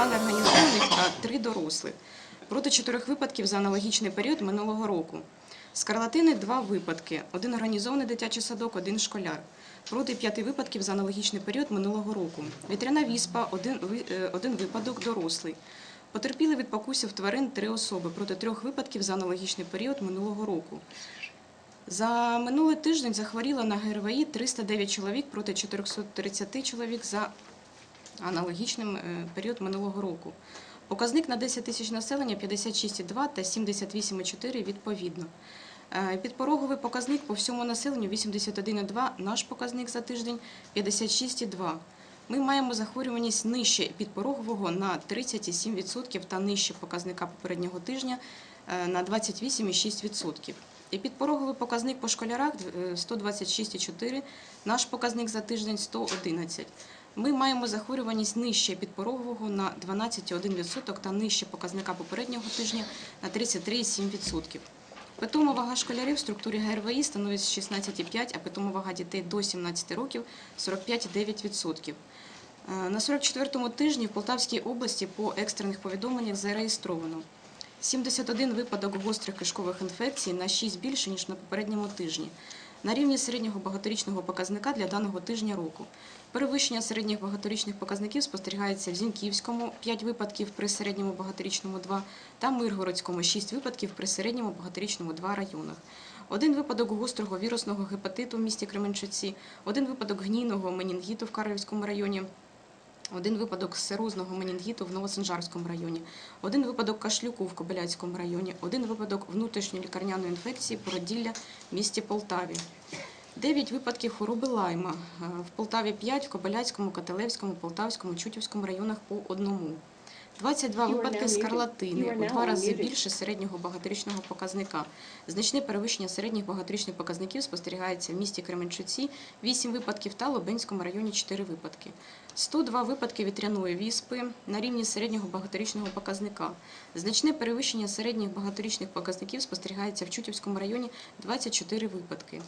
лікували організованих та три дорослих. Проти чотирьох випадків за аналогічний період минулого року. Скарлатини два випадки: один організований дитячий садок, один школяр. Проти п'яти випадків за аналогічний період минулого року. Вітряна віспа, один, е, один випадок дорослий. Потерпіли від покусів тварин три особи проти трьох випадків за аналогічний період минулого року. За минулий тиждень захворіло на ГРВІ 309 чоловік проти 430 чоловік за аналогічним е, період минулого року. Показник на 10 тисяч населення 56,2 та 78,4 відповідно. Е, Підпороговий показник по всьому населенню 81,2, наш показник за тиждень 56,2. Ми маємо захворюваність нижче підпорогового на 37% та нижче показника попереднього тижня е, на 28,6%. І підпороговий показник по школярах е, 126,4, наш показник за тиждень 111. Ми маємо захворюваність нижче підпорогового на 12,1% та нижче показника попереднього тижня на 33,7%. Питома вага школярів в структурі ГРВІ становить 16,5%, а питома вага дітей до 17 років 45,9%. Е, На 44-му тижні в Полтавській області по екстрених повідомленнях зареєстровано 71 випадок гострих кишкових інфекцій на 6 більше, ніж на попередньому тижні. На рівні середнього багаторічного показника для даного тижня року. Перевищення середніх багаторічних показників спостерігається в Зіньківському 5 випадків при середньому багаторічному 2 та Миргородському 6 випадків при середньому багаторічному 2 районах. Один випадок гострого вірусного гепатиту в місті Кременчуці, один випадок гнійного менінгіту в Карлівському районі, один випадок серозного менінгіту в Новосанжарському районі, один випадок кашлюку в Кобиляцькому районі, один випадок внутрішньої лікарняної інфекції породілля в місті Полтаві. Дев'ять випадків хвороби лайма. Е, В Полтаві 5, в Кобиляцькому, Кателевському, Полтавському, Чутівському районах по одному. 22 You випадки. Скарлатини, у два рази більше середнього багаторічного показника. Значне перевищення середніх багаторічних показників спостерігається в місті Кременчуці 8 випадків та Лобенському районі 4 випадки. 102 випадки вітряної віспи на рівні середнього багаторічного показника. Значне перевищення середніх багаторічних показників спостерігається в Чутівському районі 24 випадки.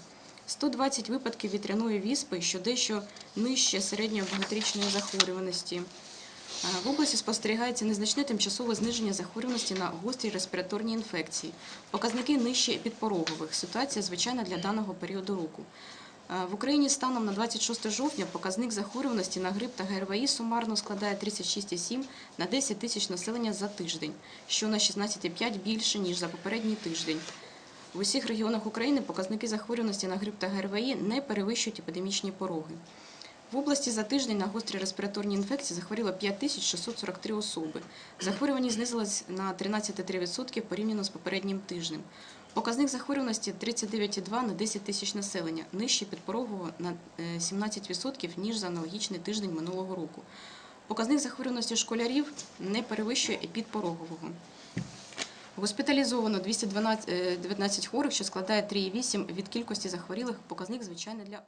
120 випадків вітряної віспи, що дещо нижче середньої багаторічної захворюваності. В області спостерігається незначне тимчасове зниження захворюваності на гострі респіраторні інфекції. Показники нижче підпорогових. Ситуація звичайна для даного періоду року. В Україні станом на 26 жовтня показник захворюваності на грип та ГРВІ сумарно складає 36,7 на 10 тисяч населення за тиждень, що на 16,5 більше, ніж за попередній тиждень. В усіх регіонах України показники захворюваності на грип та ГРВІ не перевищують епідемічні пороги. В області за тиждень на гострі респіраторні інфекції захворіло 5643 особи. Захворюваність знизилась на 13,3% порівняно з попереднім тижнем. Показник захворюваності 39,2 на 10 тисяч населення, нижче підпорогового на е, 17%, ніж за аналогічний тиждень минулого року. Показник захворюваності школярів не перевищує і підпорогового. Госпіталізовано 219 хворих, що складає 3,8 від кількості захворілих. Показник звичайний для.